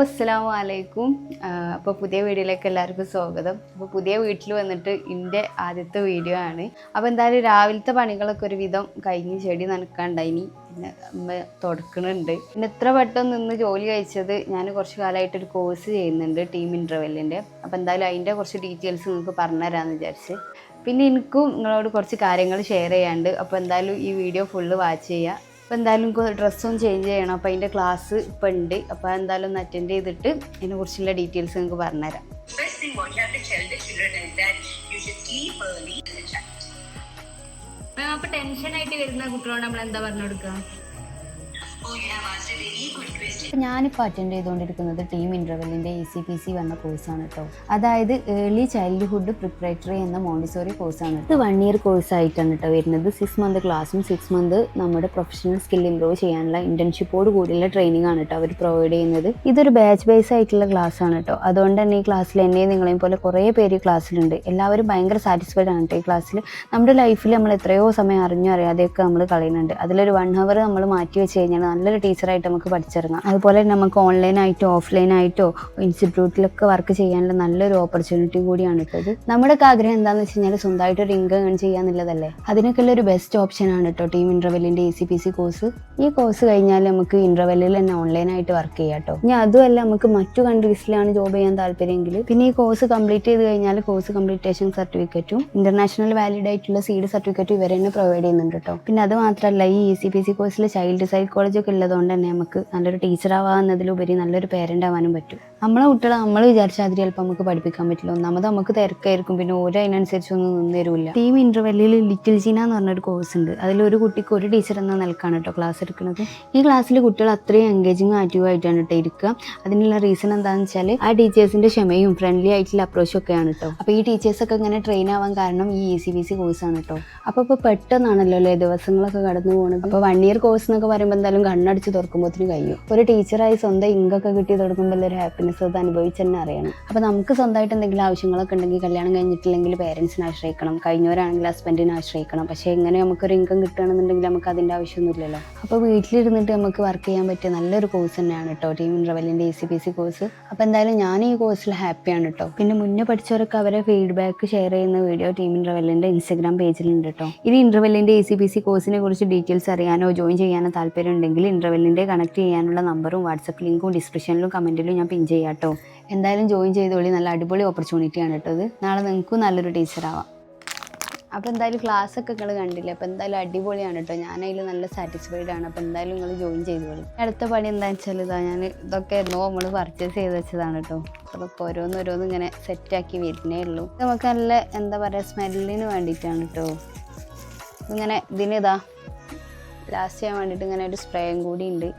അസ്സാം വലൈക്കും അപ്പോൾ പുതിയ വീഡിയോയിലേക്ക് എല്ലാവർക്കും സ്വാഗതം. അപ്പോൾ പുതിയ വീട്ടിൽ വന്നിട്ട് എന്റെ ആദ്യത്തെ വീഡിയോ ആണ്. അപ്പോൾ എന്തായാലും രാവിലത്തെ പണികളൊക്കെ ഒരുവിധം കഴിഞ്ഞ് ചെടി നനക്കാണ്ടായിനി. പിന്നെ അമ്മ തുടക്കണുണ്ട്. പിന്നെ എത്ര പെട്ടെന്ന് നിന്ന് ജോലി കഴിച്ചത് ഞാൻ കുറച്ച് കാലമായിട്ട് ഒരു കോഴ്സ് ചെയ്യുന്നുണ്ട് ടീം ഇന്റർവെല്ലിന്റെ അപ്പോൾ എന്തായാലും അതിന്റെ കുറച്ച് ഡീറ്റെയിൽസ് നിങ്ങൾക്ക് പറഞ്ഞുതരാമെന്ന് വിചാരിച്ച്. പിന്നെ എനിക്കും നിങ്ങളോട് കുറച്ച് കാര്യങ്ങൾ ഷെയർ ചെയ്യാണ്ട് അപ്പോൾ എന്തായാലും ഈ വീഡിയോ ഫുള്ള് വാച്ച് ചെയ്യുക അപ്പോൾ എന്തായാലും ഡ്രസ്സും ചേഞ്ച് ചെയ്യണം. അപ്പോൾ അതിന്റെ ക്ലാസ് ഇപ്പം ഉണ്ട്. അപ്പോൾ എന്തായാലും ഒന്ന് അറ്റൻഡ് ചെയ്തിട്ട് ഇതിനെക്കുറിച്ചുള്ള ഡീറ്റെയിൽസ് നിങ്ങൾക്ക് പറഞ്ഞുതരാം. First thing what you have to tell the children is that you should sleep early as a child. അപ്പൊ ടെൻഷൻ ആയിട്ട് വരുന്ന കുട്ടികളോട് നമ്മൾ എന്താ പറഞ്ഞു കൊടുക്കുക ഞാനിപ്പോൾ അറ്റൻഡ് ചെയ്തുകൊണ്ടിരിക്കുന്നത് ടീം ഇന്റർവെല്ലിന്റെ എ സി പി സി വന്ന കോഴ്സാണ് കേട്ടോ അതായത് ഏർലി ചൈൽഡ്ഹുഡ് പ്രിപ്പറേറ്ററി എന്ന മോണ്ടിസോറി കോഴ്സാണ് ഇത് വൺ ഇയർ കോഴ്സ് ആയിട്ടാണ് കേട്ടോ വരുന്നത്. സിക്സ് മന്ത് ക്ലാസ്സും സിക്സ് മന്ത് നമ്മുടെ പ്രൊഫഷണൽ സ്കിൽ ഇംപ്രൂവ് ചെയ്യാനുള്ള ഇന്റേൺഷിപ്പോട് കൂടിയുള്ള ട്രെയിനിങ് ആണ് കേട്ടോ അവർ പ്രൊവൈഡ് ചെയ്യുന്നത്. ഇതൊരു ബാച്ച് ബേസ് ആയിട്ടുള്ള ക്ലാസ് ആണ് കേട്ടോ അതുകൊണ്ട് തന്നെ ഈ ക്ലാസ്സിൽ എന്നെയും നിങ്ങളെയും പോലെ കുറേ പേര് ക്ലാസ്സിലുണ്ട് എല്ലാവരും ഭയങ്കര സാറ്റിസ്ഫൈഡ് ആണ് കേട്ടോ ഈ ക്ലാസ്സിൽ നമ്മുടെ ലൈഫിൽ നമ്മൾ എത്രയോ സമയം അറിഞ്ഞോ അറിയാതെയൊക്കെ നമ്മൾ കളയുന്നുണ്ട്. അതിലൊരു വൺ ഹവർ നമ്മൾ മാറ്റി വെച്ച് കഴിഞ്ഞാൽ നല്ലൊരു ടീച്ചറായിട്ട് നമുക്ക് പഠിച്ചിറങ്ങാം. അതുപോലെ തന്നെ നമുക്ക് ഓൺലൈനായിട്ടോ ഓഫ്ലൈനായിട്ടോ ഇൻസ്റ്റിറ്റ്യൂട്ടിലൊക്കെ വർക്ക് ചെയ്യാനുള്ള നല്ലൊരു ഓപ്പർച്യൂണിറ്റി കൂടിയാണ് കേട്ടത് നമ്മുടെയൊക്കെ ആഗ്രഹം എന്താണെന്ന് വെച്ച് കഴിഞ്ഞാൽ സ്വന്തമായിട്ട് ഒരു ഇൻകം ഏൺ ചെയ്യാന്നുള്ളതല്ലേ? അതിനൊക്കെയുള്ള ഒരു ബെസ്റ്റ് ഓപ്ഷൻ ആണ് കേട്ടോ team ഇന്റർവെല്ലിന്റെ A C P C course ഈ കോഴ്സ് കഴിഞ്ഞാൽ നമുക്ക് ഇന്റർവെല്ലിൽ തന്നെ ഓൺലൈനായിട്ട് വർക്ക് ചെയ്യാം കേട്ടോ ഇനി അതുമല്ല നമുക്ക് മറ്റു കൺട്രീസിലാണ് ജോബ് ചെയ്യാൻ താല്പര്യമെങ്കിൽ പിന്നെ ഈ കോഴ്സ് കംപ്ലീറ്റ് ചെയ്ത് കഴിഞ്ഞാൽ കോഴ്സ് കംപ്ലീറ്റേഷൻ സർട്ടിഫിക്കറ്റും ഇന്റർനാഷണൽ വാലിഡ് ആയിട്ടുള്ള സീഡ് സർട്ടിഫിക്കറ്റും ഇവർ തന്നെ പ്രൊവൈഡ് ചെയ്യുന്നുണ്ട് കേട്ടോ പിന്നെ അത് മാത്രമല്ല ഈ ഇ സി പി സി കോഴ്സിൽ ചൈൽഡ് സൈക്കോളജി ഒക്കെ ഉള്ളതുകൊണ്ട് തന്നെ നമുക്ക് നല്ലൊരു ടീച്ചർ ആവാന്നതിലുപരി നല്ലൊരു പേരന്റ് ആവാനും പറ്റും. നമ്മളെ കുട്ടികളെ നമ്മൾ വിചാരിച്ച അതിൽ ചിലപ്പോൾ നമുക്ക് പഠിപ്പിക്കാൻ പറ്റില്ല. ഒന്നാമത് നമുക്ക് തിരക്കായിരിക്കും. പിന്നെ ഓരോ അതിനനുസരിച്ചൊന്നും നിന്ന് തരില്ല ടീം ഇന്റർവെല്ലിൽ ലിറ്റിൽ ജീന എന്ന് പറഞ്ഞൊരു കോഴ്സ് ഉണ്ട്. അതിൽ ഒരു കുട്ടിക്ക് ഒരു ടീച്ചർ എന്ന നിലക്കാണ് കേട്ടോ ക്ലാസ് എടുക്കുന്നത്. ഈ ക്ലാസ്സിൽ കുട്ടികൾ അത്രയും എൻഗേജിങ് ആക്റ്റീവ് ആയിട്ടാണ് കേട്ടോ ഇരിക്കുക അതിനുള്ള റീസൺ എന്താണെന്ന് വെച്ചാൽ ആ ടീച്ചേഴ്സിന്റെ ക്ഷമയും ഫ്രണ്ട്ലി ആയിട്ടുള്ള അപ്രോച്ചും ഒക്കെയാണ് കേട്ടോ അപ്പോൾ ഈ ടീച്ചേഴ്സൊക്കെ ഇങ്ങനെ ട്രെയിൻ ആവാൻ കാരണം ഈ ഇ സി ബി സി കോഴ്സാണ് കേട്ടോ അപ്പോൾ ഇപ്പോൾ പെട്ടെന്നാണല്ലോ അല്ലേ ദിവസങ്ങളൊക്കെ കടന്നു പോകുന്നത് അപ്പോൾ വൺ ഇയർ കോഴ്സ് എന്നൊക്കെ പറയുമ്പോൾ എന്തായാലും കണ്ണടിച്ച് തുറക്കുമ്പോഴത്തേന് കഴിയും. ഒരു ടീച്ചറായി സ്വന്തം ഇങ്കൊക്കെ കിട്ടി തുടങ്ങുമ്പോൾ ഒരു ഹാപ്പിനെസ് അത് അനുഭവിച്ച് തന്നെ അറിയണം. അപ്പോൾ നമുക്ക് സ്വന്തമായിട്ട് എന്തെങ്കിലും ആവശ്യങ്ങളൊക്കെ ഉണ്ടെങ്കിൽ കല്യാണം കഴിഞ്ഞിട്ടില്ലെങ്കിൽ പേരൻസിനെ ആശ്രയിക്കണം. കഴിഞ്ഞവരാണെങ്കിൽ ഹസ്ബൻഡിനെ ആശ്രയിക്കണം. പക്ഷേ എങ്ങനെ നമുക്കൊരു ഇൻകം കിട്ടുകയാണെന്നുണ്ടെങ്കിൽ നമുക്ക് അതിന്റെ ആവശ്യമൊന്നുമില്ലല്ലോ. അപ്പോൾ വീട്ടിലിരുന്നിട്ട് നമുക്ക് വർക്ക് ചെയ്യാൻ പറ്റിയ നല്ലൊരു കോഴ്സ് തന്നെയാണ് കേട്ടോ team ഇന്റർവെല്ലിന്റെ A C P C course അപ്പോൾ എന്തായാലും ഞാൻ ഈ കോഴ്സിൽ ഹാപ്പിയാണ് കേട്ടോ പിന്നെ മുന്നേ പഠിച്ചവരൊക്കെ അവരെ ഫീഡ്ബാക്ക് ഷെയർ ചെയ്യുന്ന വീഡിയോ ടീം ഇന്റർവെല്ലിന്റെ ഇൻസ്റ്റാഗ്രാം പേജിലുണ്ട് കേട്ടോ ഇനി ഇന്റർവെല്ലിന്റെ എ സി പി സി കോഴ്സിനെ കുറിച്ച് ഡീറ്റെയിൽസ് അറിയാനോ ജോയിൻ ചെയ്യാനോ താല്പര്യം ഉണ്ടെങ്കിൽ ഇന്റർവെല്ലിന്റെ കണക്ട് ചെയ്യാനുള്ള നമ്പറും വാട്സപ്പ് ലിങ്കും ഡിസ്ക്രിപ്ഷനിലും കമന്റിലും ഞാൻ പിൻ ചെയ്യാം കേട്ടോ എന്തായാലും ജോയിൻ ചെയ്തോളി. നല്ല അടിപൊളി ഓപ്പർച്യൂണിറ്റിയാണ് കേട്ടോ ഇത്. നാളെ നിങ്ങൾക്കും നല്ലൊരു ടീച്ചറാവാം അപ്പോൾ എന്തായാലും ക്ലാസ് ഒക്കെ നിങ്ങൾ കണ്ടില്ലേ? അപ്പോൾ എന്തായാലും അടിപൊളിയാണ് കേട്ടോ ഞാൻ നല്ല സാറ്റിസ്ഫൈഡ് ആണ്. അപ്പോൾ എന്തായാലും നിങ്ങൾ ജോയിൻ ചെയ്തോളൂ. അടുത്ത പണി എന്താ വെച്ചാൽ ഇതാ ഞാൻ ഇതൊക്കെ എന്നോ നമ്മൾ പർച്ചേസ് ചെയ്ത് വെച്ചതാണ് കേട്ടോ അതൊക്കെ ഓരോന്നോരോന്ന് ഇങ്ങനെ സെറ്റാക്കി വരുന്നേ ഉള്ളൂ. നമുക്ക് നല്ല എന്താ പറയുക സ്മെല്ലിന് വേണ്ടിയിട്ടാണ് കേട്ടോ ഇങ്ങനെ ഇതിനിതാ ലാസ്റ്റ് ചെയ്യാൻ വേണ്ടിയിട്ട് ഇങ്ങനെ ഒരു സ്പ്രേയും കൂടി ഉണ്ട്.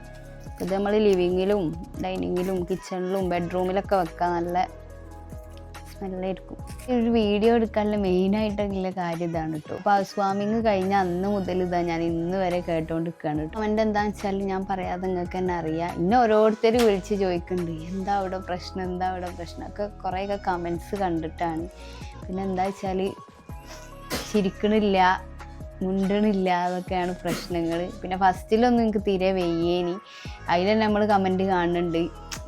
ഇത് നമ്മൾ ലിവിങ്ങിലും ഡൈനിങ്ങിലും കിച്ചണിലും ബെഡ്റൂമിലൊക്കെ വെക്കാം. നല്ല സ്മെല്ലായിരിക്കും ഒരു വീഡിയോ എടുക്കാനുള്ള മെയിനായിട്ടുള്ള കാര്യം ഇതാണ് കേട്ടോ അപ്പോൾ ഹൗസ് വാമിങ് കഴിഞ്ഞ അന്ന് മുതൽ ഇതാ ഞാൻ ഇന്ന് വരെ കേട്ടോണ്ടിരിക്കുകയാണ് കേട്ടോ അവന്റെ എന്താണെന്ന് വെച്ചാൽ ഞാൻ പറയാതെ നിങ്ങൾക്ക് തന്നെ അറിയാം. ഇന്നെ ഓരോരുത്തർ വിളിച്ച് ചോദിക്കുന്നുണ്ട് എന്താ അവിടെ പ്രശ്നം? എന്താ അവിടെ പ്രശ്നം? ഒക്കെ കുറേയൊക്കെ കമൻസ് കണ്ടിട്ടാണ്. പിന്നെ എന്താ വെച്ചാൽ ചിരിക്കണില്ല. മുണ്ടണില്ല അതൊക്കെയാണ് പ്രശ്നങ്ങൾ പിന്നെ ഫസ്റ്റിലൊന്നും എനിക്ക് തീരെ വെയ്യേനി. അതിൽ നമ്മൾ കമന്റ് കാണുന്നുണ്ട്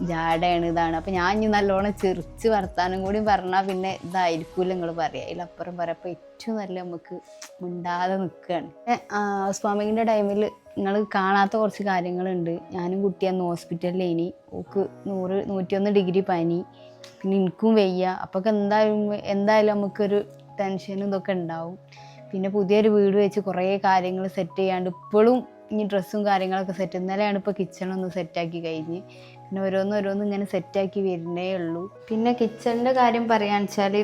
ജാടയാണ് ഇതാണ്. അപ്പം ഞാൻ ഇനി നല്ലോണം ചെറിച്ച് വർത്താനം കൂടി പറഞ്ഞാൽ പിന്നെ ഇതായിരിക്കുമല്ലോ നിങ്ങൾ പറയുക അതിലപ്പുറം പറയപ്പോൾ ഏറ്റവും നല്ല നമുക്ക് മിണ്ടാതെ നിൽക്കുകയാണ് ഹൗസ് ടൈമിൽ നിങ്ങൾ കാണാത്ത കുറച്ച് കാര്യങ്ങളുണ്ട്. ഞാനും കുട്ടി അന്ന് ഹോസ്പിറ്റലിൽ ഇനി ഓക്ക് നൂറ് നൂറ്റിയൊന്ന് ഡിഗ്രി പനി. പിന്നെ എനിക്കും വെയ്യ. അപ്പോൾ എന്തായാലും എന്തായാലും നമുക്കൊരു ടെൻഷനും ഇതൊക്കെ ഉണ്ടാവും. പിന്നെ പുതിയൊരു വീട് വെച്ച് കുറേ കാര്യങ്ങൾ സെറ്റ് ചെയ്യാണ്ട് ഇപ്പോഴും ഇനി ഡ്രസ്സും കാര്യങ്ങളൊക്കെ സെറ്റ് ഇന്നലെയാണ് ഇപ്പോൾ കിച്ചണൊന്ന് സെറ്റാക്കി കഴിഞ്ഞ്. പിന്നെ ഓരോന്ന് ഓരോന്ന് ഇങ്ങനെ സെറ്റാക്കി വരുന്നേ ഉള്ളൂ. പിന്നെ കിച്ചണിന്റെ കാര്യം പറയാൻ വെച്ചാൽ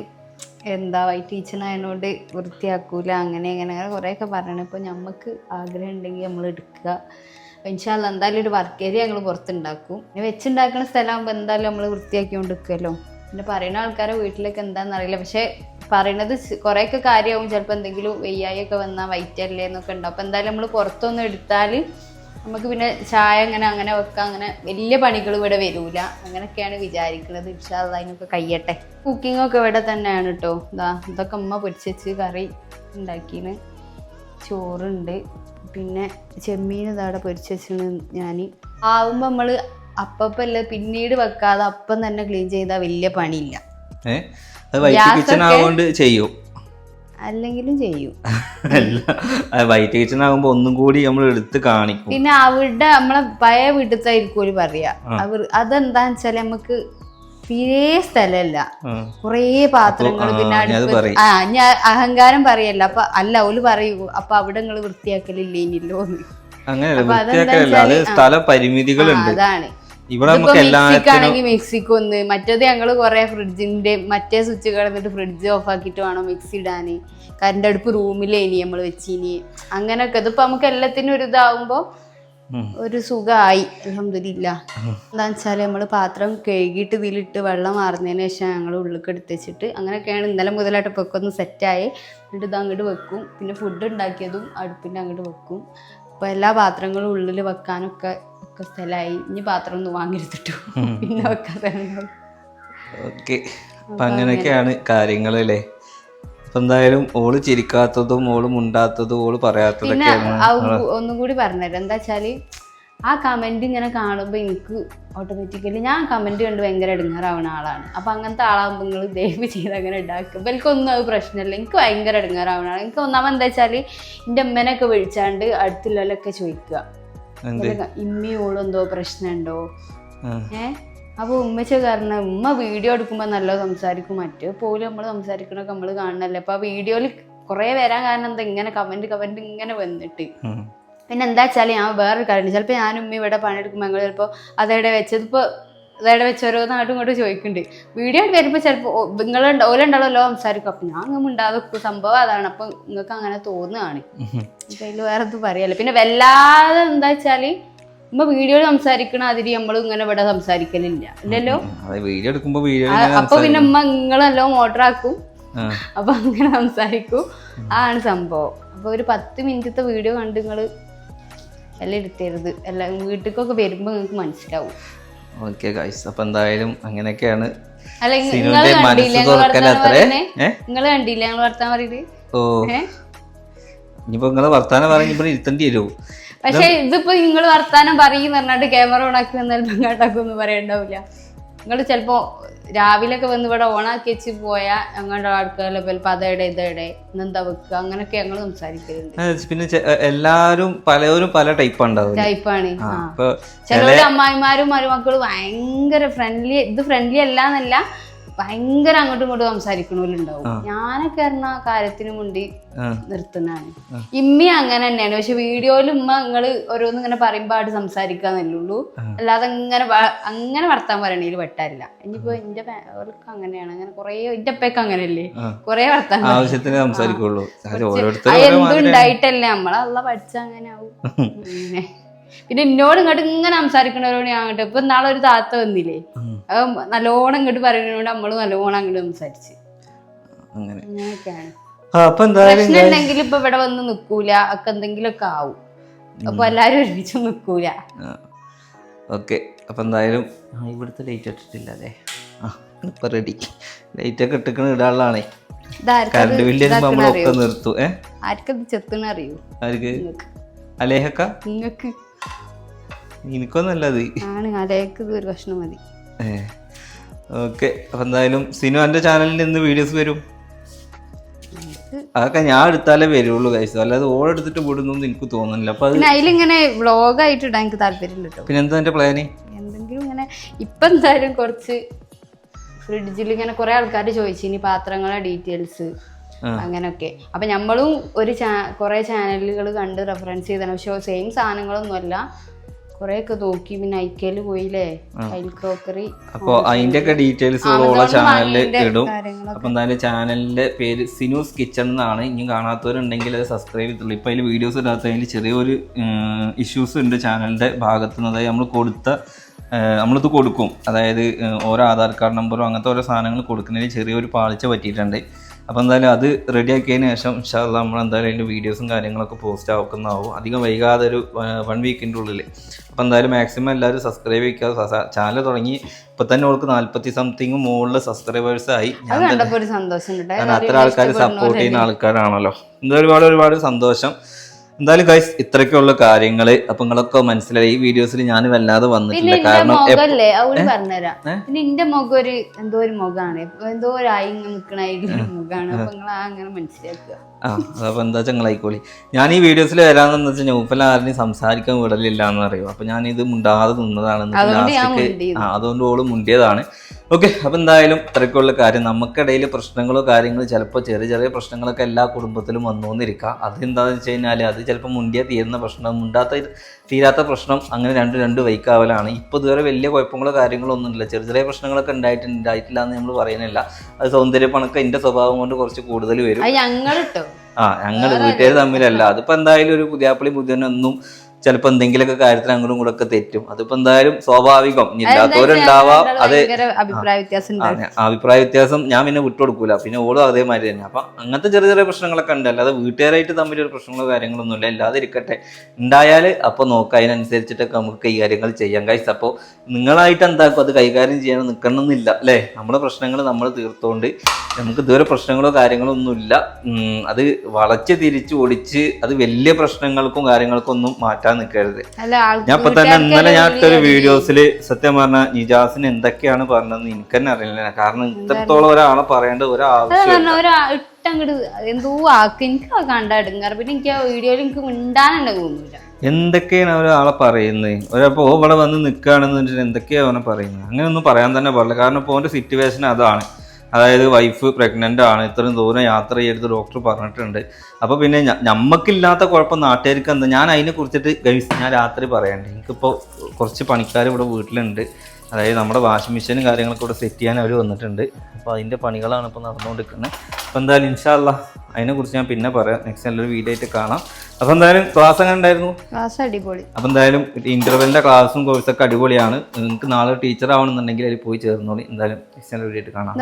എന്താ വൈറ്റ് കിച്ചൺ ആയതുകൊണ്ട് വൃത്തിയാക്കൂല അങ്ങനെ ഇങ്ങനെ അങ്ങനെ കുറേയൊക്കെ പറയണം. ഇപ്പോൾ നമുക്ക് ആഗ്രഹം ഉണ്ടെങ്കിൽ നമ്മൾ എടുക്കുക. ഇൻഷാല്ല എന്തായാലും ഒരു വർക്ക് ഏരിയ ഞങ്ങൾ പുറത്തുണ്ടാക്കും. പിന്നെ വെച്ചുണ്ടാക്കുന്ന സ്ഥലമാകുമ്പോൾ എന്തായാലും നമ്മൾ വൃത്തിയാക്കിക്കൊണ്ട് കൊണ്ടിരിക്കുമല്ലോ പിന്നെ പറയുന്ന ആൾക്കാരെ വീട്ടിലേക്ക് എന്താണെന്ന് അറിയില്ല. പക്ഷേ പറയണത് കുറേയൊക്കെ കാര്യമാവും ചിലപ്പോൾ എന്തെങ്കിലും വെയ്യായൊക്കെ വന്നാൽ വൈറ്റ് അല്ലേ എന്നൊക്കെ ഉണ്ടാവും അപ്പോൾ എന്തായാലും നമ്മൾ പുറത്തൊന്നും എടുത്താൽ നമുക്ക് പിന്നെ ചായ അങ്ങനെ അങ്ങനെ വെക്കാം അങ്ങനെ വലിയ പണികൾ ഇവിടെ വരൂല. അങ്ങനെയൊക്കെയാണ് വിചാരിക്കുന്നത് ഇൻഷാല്ല അതിനൊക്കെ കയ്യട്ടെ കുക്കിംഗ് ഒക്കെ ഇവിടെ തന്നെയാണ് കേട്ടോ ഇതാ ഇതൊക്കെ അമ്മ പൊരിച്ച് കറി ഉണ്ടാക്കിന് ചോറുണ്ട്. പിന്നെ ചെമ്മീൻ ഇതവിടെ പൊരിച്ച് വെച്ചിന് ഞാൻ ആവുമ്പോൾ നമ്മൾ അപ്പപ്പല്ല പിന്നീട് വെക്കാതെ അപ്പം തന്നെ ക്ലീൻ ചെയ്താൽ വലിയ പണിയില്ല. അത് വൈറ്റ് കിച്ചൺ ആവുകൊണ്ട് ചെയ്യും. അല്ലെങ്കിലും ചെയ്യും. അല്ല വൈറ്റ് കിച്ചൺ ആകുമ്പോ ഒന്നും കൂടി നമ്മൾ എടുത്ത് കാണിക്കും. പിന്നെ അവിടെ നമ്മളെ പഴയ വീട്ടിലത്തെ ആയിരിക്കും പറയാ അവർ അതെന്താന്ന് വെച്ചാൽ നമുക്ക് തീരെ സ്ഥലമല്ല കൊറേ പാത്രങ്ങൾ പിന്നെ ആ, ഞാൻ അഹങ്കാരം പറയല്ല. അപ്പൊ അല്ല ഓൽ പറയൂ അപ്പൊ അവിടെ നിങ്ങൾ വൃത്തിയാക്കലില്ലേ അപ്പൊ അതെന്താ വൃത്തിയാക്കലല്ല. അത് സ്ഥല പരിമിതികളുണ്ട്. അതാണ്. ഇവിടെ നമുക്ക് എല്ലാത്തിനും മിക്സിക്കാണെങ്കിൽ ഒന്ന്. മറ്റേത് ഞങ്ങൾ കുറെ ഫ്രിഡ്ജിന്റെ മറ്റേ സ്വിച്ച് കടന്നിട്ട് ഫ്രിഡ്ജ് ഓഫ് ആക്കിയിട്ട് വേണം മിക്സി ഇടാന്. കറണ്ട് അടുപ്പ് റൂമിലേ ഇനി നമ്മൾ വെച്ചിനി. അങ്ങനെയൊക്കെ. ഇതിപ്പോ നമുക്ക് എല്ലാത്തിനും ഒരു ഇതാവുമ്പോ. ഒരു സുഖമായി അലഹമില്ല എന്താന്ന് വെച്ചാൽ നമ്മൾ പാത്രം കഴുകിയിട്ട് ഇതിലിട്ട് വെള്ളം മാറുന്നതിന് ശേഷം ഞങ്ങൾ ഉള്ളിലേക്ക് എടുത്ത് വെച്ചിട്ട് അങ്ങനെയൊക്കെയാണ് ഇന്നലെ മുതലായിട്ട് ഇപ്പോൾ ഒക്കെ ഒന്ന് സെറ്റായി. എന്നിട്ട് ഇത് അങ്ങോട്ട് വെക്കും. പിന്നെ ഫുഡ് ഉണ്ടാക്കിയതും അടുപ്പിന്റെ അങ്ങോട്ട് വെക്കും. അപ്പോൾ എല്ലാ പാത്രങ്ങളും ഉള്ളിൽ വെക്കാനൊക്കെ ഒക്കെ സ്ഥലമായി ഇനി പാത്രം ഒന്ന് വാങ്ങിരുത്തിട്ടു പിന്നെ ഒക്കെ ഓക്കെ. അപ്പം അങ്ങനെയൊക്കെയാണ് കാര്യങ്ങൾ അല്ലേ എന്തായാലും ഓൾ ചിരിക്കാത്തതും ഓൾ മുണ്ടാത്തതും ഓൾ പറയാത്തതൊക്കെയാണ് ഒന്നും കൂടി പറഞ്ഞുതരാം എന്താ വെച്ചാൽ ആ കമന്റ് ഇങ്ങനെ കാണുമ്പോൾ എനിക്ക് ഓട്ടോമാറ്റിക്കലി ഞാൻ കമന്റ് കണ്ട് ഭയങ്കര ഇടങ്ങാറാവുന്ന ആളാണ്. അപ്പൊ അങ്ങനത്തെ ആളാകുമ്പോൾ നിങ്ങൾ ദയവ് ചെയ്ത് അങ്ങനെ ഉണ്ടാക്കും അപ്പൊ എനിക്കൊന്നും അത് പ്രശ്നമില്ല. എനിക്ക് ഭയങ്കര ഇടങ്ങാറാവുന്ന ആളാണ്. എനിക്ക് ഒന്നാമത് എന്താ വെച്ചാൽ എന്റെ അമ്മേനൊക്കെ വിളിച്ചാണ്ട് അടുത്തുള്ളവരൊക്കെ ചോദിക്കുക. എന്ത് ഇമ്മി ഓളും എന്തോ പ്രശ്നമുണ്ടോ. ഏ? അപ്പൊ ഉമ്മച്ച കാരണം ഉമ്മ വീഡിയോ എടുക്കുമ്പോ നല്ല സംസാരിക്കും. മറ്റു പോലും നമ്മൾ സംസാരിക്കണൊക്കെ നമ്മൾ കാണണല്ലേ. അപ്പൊ ആ വീഡിയോയിൽ കുറേ വരാൻ കാരണം എന്താ ഇങ്ങനെ കമന്റ് കമന്റ് ഇങ്ങനെ വന്നിട്ട്. പിന്നെ എന്താ വെച്ചാൽ ഞാൻ വേറൊരു കാര്യം ചിലപ്പോൾ ഞാനും ഉമ്മ ഇവിടെ പണിയെടുക്കുമ്പോൾ ഞങ്ങൾ ചിലപ്പോൾ അതെവിടെ വെച്ചത് ഇപ്പോൾ അതെവിടെ വെച്ച് ഓരോ നാട്ടും ഇങ്ങോട്ട് ചോദിക്കുന്നുണ്ട് വീഡിയോ വരുമ്പോൾ ചിലപ്പോൾ നിങ്ങൾ ഓലുണ്ടാവുമല്ലോ സംസാരിക്കും. അപ്പം ഞാൻ അങ്ങനെ ഉണ്ടാകും സംഭവം അതാണ്. അപ്പം നിങ്ങൾക്ക് അങ്ങനെ തോന്നുകയാണ് അതിൽ വേറെ ഒന്നും പറയല്ല. പിന്നെ വല്ലാതെ എന്താ വെച്ചാൽ നമ്മ വീഡിയോ സംസാരിക്കണ അതിരി നമ്മളും ഇങ്ങനെ ഇവിടെ സംസാരിക്കലില്ല. ഇല്ലല്ലോ? അത് വീഡിയോ എടുക്കുമ്പോ വീഡിയോ ആ, അപ്പൊ പിന്നെ അമ്മ നിങ്ങളല്ലോ മോട്ടറാക്കും. അപ്പൊ അങ്ങനെ സംസാരിക്കും. ആണ് സംഭവം. അപ്പൊ ഒരു പത്ത് മിനിറ്റത്തെ വീഡിയോ കണ്ട് നിങ്ങൾ എല്ലാം എടുത്തരുത്. എല്ലാം വീട്ടിലേക്കൊക്കെ വരുമ്പോ നിങ്ങൾക്ക് മനസ്സിലാവും. ഓക്കെ ഗൈസ് അപ്പൊ എന്തായാലും അങ്ങനെയൊക്കെയാണ് സിനുവിന്റെ മനസ്സ് തുറക്കലത്രേ കണ്ടില്ല ഞങ്ങൾ വർത്താൻ ഓ. ഇനിയിപ്പോ നിങ്ങളെ വർത്താനം പറഞ്ഞ് ഇവിടെ ഇരുത്തേണ്ടി വരുമോ പക്ഷെ ഇതിപ്പോ നിങ്ങൾ വർത്താനം പറയും പറഞ്ഞിട്ട് ക്യാമറ ഓണാക്കി വന്നാൽ അങ്ങോട്ടാക്കും ഒന്നും പറയണ്ടാവില്ല നിങ്ങൾ ചിലപ്പോ രാവിലെ ഒക്കെ വന്ന് ഇവിടെ ഓണാക്കി വെച്ച് പോയാൽ ഞങ്ങളുടെ ആൾക്കാരെ ചിലപ്പോൾ അതെടെ ഇതെടെ ഇന്നെന്താ വെക്കുക അങ്ങനെയൊക്കെ ഞങ്ങൾ സംസാരിക്കലുണ്ട്. പിന്നെ എല്ലാവരും പലവരും പലരും പല ടൈപ്പ് ഉണ്ടാവും ടൈപ്പാണ്. ചില അമ്മായിമാരും മരുമക്കളും ഭയങ്കര ഫ്രണ്ട്ലി ഇത് ഫ്രണ്ട്ലി അല്ല എന്നല്ല ഭയങ്കര അങ്ങോട്ടും ഇങ്ങോട്ടും സംസാരിക്കണവരുണ്ടാവും ഞാനൊക്കെ പറഞ്ഞ കാര്യത്തിന് മുണ്ടി നിർത്തുന്നതാണ്. ഇമ്മി അങ്ങനെ തന്നെയാണ്. പക്ഷെ വീഡിയോയിൽ ഉമ്മ നിങ്ങൾ ഓരോന്നും ഇങ്ങനെ പറയുമ്പോ ആയിട്ട് സംസാരിക്കാന്നല്ലേ ഉള്ളൂ അല്ലാതെ അങ്ങനെ അങ്ങനെ വർത്താൻ പറയണേൽ വെട്ടാറില്ല. ഇനിയിപ്പോ എന്റെ അവർക്ക് അങ്ങനെയാണ്. അങ്ങനെ കൊറേ എന്റെ അപ്പയൊക്കെ അങ്ങനെയല്ലേ. കൊറേ വർത്താൻ. ആവശ്യത്തിന് സംസാരിക്കുള്ളൂ. എന്തുണ്ടായിട്ടല്ലേ നമ്മളല്ല പഠിച്ച അങ്ങനെ ആവും. പിന്നെ എന്നോട് ഇങ്ങോട്ട് ഇങ്ങനെ സംസാരിക്കണവരോട് ഞാൻ അങ്ങോട്ട് ഇപ്പൊ നാളെ ഒരു താത്ത വന്നില്ലേ? അപ്പം അത് നല്ലോണം ഇങ്ങോട്ട് പറയുന്നതിനോട് നമ്മൾ നല്ലോണം അങ്ങോട്ട് സംസാരിച്ച്. പ്രശ്നം ഉണ്ടെങ്കിൽ ഇപ്പൊ ഇവിടെ വന്ന് നിക്കൂല. ഒക്കെ എന്തെങ്കിലുമൊക്കെ ആവും. അപ്പൊ എല്ലാരും ഒരുമിച്ച് നിക്കൂല. ഓക്കെ. അപ്പൊ എന്തായാലും ഇവിടുത്തെ ലൈറ്റ് ഇട്ടിട്ടില്ല അല്ലേ? ആ ഇപ്പൊ റെഡി ലൈറ്റ് ഒക്കെ ഇട്ടിക്കണ ഇടാനുള്ളതാണേ. ഇതാർക്കത് കറണ്ട് ബില്ല് നമ്മളൊക്കെ നിർത്തു. ഏ? ആർക്കത് ചെത്തണ അറിയോ? ആർക്ക്? അലേഹക്ക? നിങ്ങക്ക് എനിക്കൊന്നല്ലത് ആണ് അലേക്ക് ഒരു ഭക്ഷണം മതി. ഓക്കെ അപ്പൊ എന്തായാലും സിനു എന്റെ ചാനലിൽ നിന്ന് വീഡിയോസ് വരും. അതൊക്കെ ഞാൻ എടുത്താലേ വരുള്ളൂ കൈസ് അല്ലാതെ ഓടെടുത്തിട്ട് വിടുന്നു എനിക്ക് തോന്നുന്നില്ല. അപ്പൊ അതിലിങ്ങനെ പിന്നെ ആയിട്ട് ഇടാൻ എനിക്ക് താല്പര്യം കേട്ടോ പിന്നെ എന്താ എന്റെ പ്ലാന് എന്തെങ്കിലും ഇങ്ങനെ ഇപ്പൊ എന്തായാലും കുറച്ച് ഫ്രിഡ്ജിൽ ഇങ്ങനെ കുറെ ആൾക്കാർ ചോദിച്ചു ഇനി പാത്രങ്ങളെ ഡീറ്റെയിൽസ് അങ്ങനെയൊക്കെ അപ്പൊ നമ്മളും ഒരു ചാ കുറെ ചാനലുകൾ കണ്ട് റെഫറൻസ് ചെയ്താണ് പക്ഷെ സെയിം സാധനങ്ങളൊന്നുമല്ല. കുറെ ഒക്കെ നോക്കി. പിന്നെ ഐക്കൽ പോയില്ലേ? ക്രോക്കറി അപ്പൊ അതിന്റെ ഒക്കെ ഡീറ്റെയിൽസ് ഉള്ള ചാനലിൽ ഇടും. അപ്പൊ എന്തായാലും ചാനലിന്റെ പേര് സിനൂസ് കിച്ചൺ എന്നാണ്. ഇനി കാണാത്തവരുണ്ടെങ്കിൽ അത് സബ്സ്ക്രൈബ് ചെയ്തുള്ളൂ ഇപ്പൊ അതിൽ വീഡിയോസ് ഇടാത്തതിൽ ചെറിയൊരു ഇഷ്യൂസ് ഉണ്ട് ചാനലിന്റെ ഭാഗത്ത് നിന്ന്. അതായത് നമ്മൾ കൊടുത്ത നമ്മളിത് കൊടുക്കും. അതായത് ഓരോ ആധാർ കാർഡ് നമ്പറും അങ്ങനത്തെ ഓരോ സാധനങ്ങൾ കൊടുക്കുന്നതിന് ചെറിയൊരു പാളിച്ച പറ്റിയിട്ടുണ്ട്. അപ്പോൾ എന്തായാലും അത് റെഡി ആക്കിയതിന് ശേഷം ഇൻഷാല്ല നമ്മൾ എന്തായാലും അതിന്റെ വീഡിയോസും കാര്യങ്ങളൊക്കെ പോസ്റ്റ് ആക്കുന്നതാവും അധികം വൈകാതെ ഒരു വൺ വീക്കിന്റെ ഉള്ളിൽ അപ്പോൾ എന്തായാലും മാക്സിമം എല്ലാവരും സബ്സ്ക്രൈബ് ചെയ്യുക ചാനൽ തുടങ്ങി. ഇപ്പോൾ തന്നെ അവൾക്ക് നാൽപ്പത്തി സംതിങ് മുകളിൽ സബ്സ്ക്രൈബേഴ്സ് ആയി. ഞാൻ അത്ര ആൾക്കാർ സപ്പോർട്ട് ചെയ്യുന്ന ആൾക്കാരാണല്ലോ. എന്തായാലും ഒരുപാട് ഒരുപാട് സന്തോഷം. എന്തായാലും ഗൈസ് ഇത്രയൊക്കെയുള്ള കാര്യങ്ങൾ അപ്പൊ നിങ്ങളൊക്കെ മനസ്സിലായി. ഈ വീഡിയോസിൽ ഞാൻ വല്ലാതെ വന്നിട്ടില്ല കാരണം നിന്റെ മുഖം ഒരു എന്തോ ഒരു മുഖാണ്. എന്തോ ഒരു ആയി നിക്കണായിട്ടുള്ള മുഖാണ്. അപ്പൊ നിങ്ങൾ അങ്ങനെ മനസ്സിലാക്കുക. ആ അതപ്പോ എന്താ ചങ്ങളായിക്കോളി ഞാൻ ഈ വീഡിയോസിൽ വരാന്ന് വെച്ചാൽ നൗഫൽ ആരെയും സംസാരിക്കാൻ വിടലില്ല എന്ന് അറിയും? അപ്പൊ ഞാൻ ഇത് മുണ്ടാതെ നിന്നതാണ്. ആ അതുകൊണ്ട് ഓൾ മുണ്ടിയതാണ്. ഓക്കെ അപ്പോൾ എന്തായാലും ഇത്രയ്ക്കുള്ള കാര്യം. നമുക്കിടയിൽ പ്രശ്നങ്ങളോ കാര്യങ്ങളോ ചിലപ്പോൾ ചെറിയ ചെറിയ പ്രശ്നങ്ങളൊക്കെ എല്ലാ കുടുംബത്തിലും വന്നുകൊണ്ടിരിക്കാം. അതെന്താണെന്ന് വെച്ച് കഴിഞ്ഞാൽ അത് ചിലപ്പോൾ മുണ്ടിയ തീരുന്ന പ്രശ്നം മുണ്ടാത്ത തീരാത്ത പ്രശ്നം അങ്ങനെ രണ്ട് രണ്ട് വൈക്കാവലാണ് ഇപ്പോൾ ഇതുവരെ വലിയ കുഴപ്പങ്ങളോ കാര്യങ്ങളോ ഒന്നുമില്ല ചെറിയ ചെറിയ പ്രശ്നങ്ങളൊക്കെ ഉണ്ടായിട്ടുണ്ട് ഉണ്ടായിട്ടില്ല എന്ന് നമ്മൾ പറയുന്നില്ല അത് സൗന്ദര്യപ്പണക്ക് പണക്കം എന്റെ സ്വഭാവം കൊണ്ട് കുറച്ച് കൂടുതൽ വരും. ആ ഞങ്ങൾ വീട്ടുകാർ തമ്മിലല്ല. അതിപ്പോൾ എന്തായാലും ഒരു പുതിയാപ്പിളി പുതിയനൊന്നും ചിലപ്പോ എന്തെങ്കിലുമൊക്കെ കാര്യത്തിന് അങ്ങോട്ടും കൂടെ ഒക്കെ തെറ്റും. അതിപ്പോ എന്തായാലും സ്വാഭാവികം. ഇല്ലാത്തവരുണ്ടാവാം അത് അഭിപ്രായ വ്യത്യാസം ഞാൻ- പിന്നെ വിട്ടുകൊടുക്കൂല. പിന്നെ ഓളും അതേമാതിരി തന്നെ. അപ്പൊ അങ്ങനത്തെ ചെറിയ ചെറിയ പ്രശ്നങ്ങളൊക്കെ ഉണ്ട്. അല്ലാതെ വീട്ടുകാരായിട്ട് തമ്മിൽ ഒരു പ്രശ്നങ്ങളോ കാര്യങ്ങളൊന്നും ഇല്ല ഇല്ലാതെ ഇരിക്കട്ടെ. ഉണ്ടായാൽ അപ്പൊ നോക്കാം. അതിനനുസരിച്ചിട്ടൊക്കെ നമുക്ക് കൈകാര്യങ്ങൾ ചെയ്യാം. കഴിച്ച് അപ്പോൾ നിങ്ങളായിട്ട് എന്താക്കും? അത് കൈകാര്യം ചെയ്യാൻ നിൽക്കണമെന്നില്ല അല്ലേ? നമ്മുടെ പ്രശ്നങ്ങൾ നമ്മൾ തീർത്തോണ്ട് നമുക്ക് ഇതുവരെ പ്രശ്നങ്ങളോ കാര്യങ്ങളോ ഒന്നുമില്ല. അത് വളച്ച് തിരിച്ച് ഓടിച്ച് അത് വലിയ പ്രശ്നങ്ങൾക്കും കാര്യങ്ങൾക്കും ഒന്നും മാറ്റാൻ നിൽക്കരുത് ഞാൻ ഇപ്പൊ തന്നെ ഇന്നലെ ഞാൻ ഇട്ടൊരു വീഡിയോസിൽ സത്യം പറഞ്ഞ നിജാസിന് എന്തൊക്കെയാണ് പറഞ്ഞതെന്ന് എനിക്ക് തന്നെ അറിയില്ല. കാരണം ഇത്രത്തോളം ഒരാളെ പറയേണ്ട ഒരാവശ്യം ഒരു ഇട്ടങ്ങട് എന്തോ ആക്ക്. എനിക്ക് കണ്ട എടുങ്ങാറ്. പിന്നെ എനിക്ക് ആ വീഡിയോയിൽ എനിക്ക് മിണ്ടാനുണ്ട് എന്തൊക്കെയാണ് ഒരാളെ പറയുന്നത് ഒരപ്പോ ഇവിടെ വന്ന് നിൽക്കുകയാണെന്ന് വെച്ചിട്ട് എന്തൊക്കെയാണ് അവനെ പറയുന്നത് അങ്ങനെയൊന്നും പറയാൻ തന്നെ പാടില്ല. കാരണം ഇപ്പോൾ അവന്റെ സിറ്റുവേഷൻ അതാണ്. അതായത് വൈഫ് പ്രഗ്നന്റ് ആണ്. ഇത്രയും ദൂരം യാത്ര ചെയ്യരുത് ഡോക്ടർ പറഞ്ഞിട്ടുണ്ട്. അപ്പോൾ പിന്നെ നമുക്കില്ലാത്ത കുഴപ്പം നാട്ടുകാർക്ക് എന്താ? ഞാൻ അതിനെ കുറിച്ചിട്ട് ഗൈസ് ഞാൻ രാത്രി പറയണ്ടേ. എനിക്കിപ്പോൾ കുറച്ച് പണിക്കാർ ഇവിടെ വീട്ടിലുണ്ട്. അതായത് നമ്മുടെ വാഷിംഗ് മെഷീനും കാര്യങ്ങളൊക്കെ ഇവിടെ സെറ്റ് ചെയ്യാൻ അവർ വന്നിട്ടുണ്ട്. അപ്പോൾ അതിന്റെ പണികളാണ് ഇപ്പോൾ നടന്നുകൊണ്ടിരിക്കുന്നത് അപ്പോൾ എന്തായാലും ഇൻഷാല്ല അതിനെക്കുറിച്ച് ഞാൻ പിന്നെ പറയാം. നെക്സ്റ്റ് നല്ലൊരു വീഡിയോ ആയിട്ട് കാണാം. അപ്പോൾ എന്തായാലും ക്ലാസ് എങ്ങനെ ഉണ്ടായിരുന്നു? ക്ലാസ് അടിപൊളി. അപ്പോൾ എന്തായാലും ഇന്റർവെല്ലിന്റെ ക്ലാസ്സും കോഴ്സൊക്കെ അടിപൊളിയാണ്. നിങ്ങൾക്ക് നാളെ ടീച്ചർ ആവണമെന്നുണ്ടെങ്കിൽ അതിൽ പോയി ചേർന്നോളി. എന്തായാലും നെക്സ്റ്റ് വീഡിയോ ആയിട്ട് കാണാം.